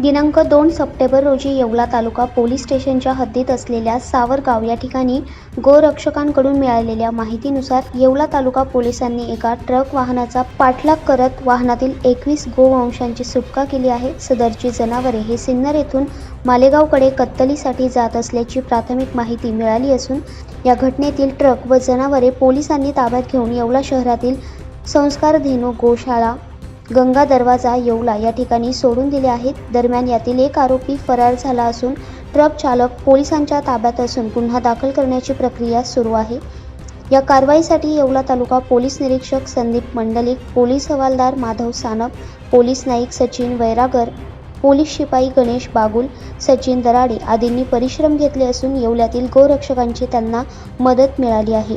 दिनांक दोन सप्टेंबर रोजी येवला तालुका पोलीस स्टेशनच्या हद्दीत असलेल्या सावरगाव या ठिकाणी गोरक्षकांकडून मिळालेल्या माहितीनुसार येवला तालुका पोलिसांनी एका ट्रक वाहनाचा पाठलाग करत वाहनातील एकवीस गोवंशांची सुटका केली आहे. सदरची जनावरे हे सिन्नर येथून मालेगावकडे कत्तलीसाठी जात असल्याची प्राथमिक माहिती मिळाली असून या घटनेतील ट्रक व जनावरे पोलिसांनी ताब्यात घेऊन येवला शहरातील संस्कार धेनू गोशाळा गंगा दरवाजा येवला या ठिकाणी सोडून दिले आहेत. दरम्यान यातील एक आरोपी फरार झाला असून ट्रक चालक पोलिसांच्या ताब्यात असून गुन्हा दाखल करण्याची प्रक्रिया सुरू आहे. या कारवाईसाठी येवला तालुका पोलीस निरीक्षक संदीप मंडलिक पोलीस हवालदार माधव सानप पोलीस नाईक सचिन वैरागर पोलीस शिपाई गणेश बागुल सचिन दराडे आदींनी परिश्रम घेतले असून येवल्यातील गोरक्षकांची त्यांना मदत मिळाली आहे.